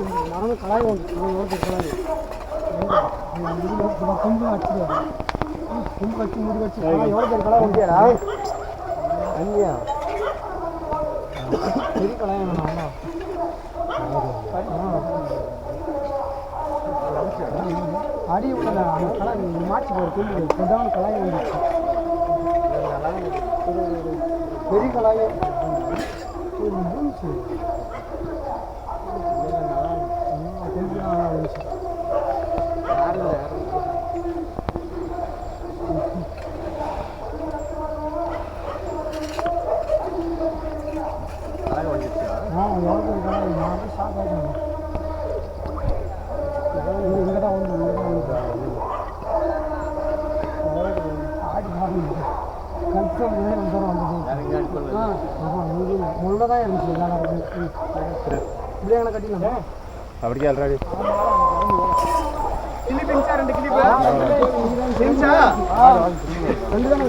மரம் கலாய் கொம்பு வச்சு கொம்பு வச்சு முடி வச்சு எவ்வளோ பேர் கலாய் ஒன்றியாடா அங்கேயா பெரிய கலாய் வேணும் அடி உள்ள அந்த கலாய் மாற்றி போகிற கொம்பு பிரதான கலாய் வந்துச்சு பெரிய கலாய் தான் இருந்துச்சு எனக்கு கட்டிடலாமா அப்படியே ஆல்ரெடி ரெண்டு தான்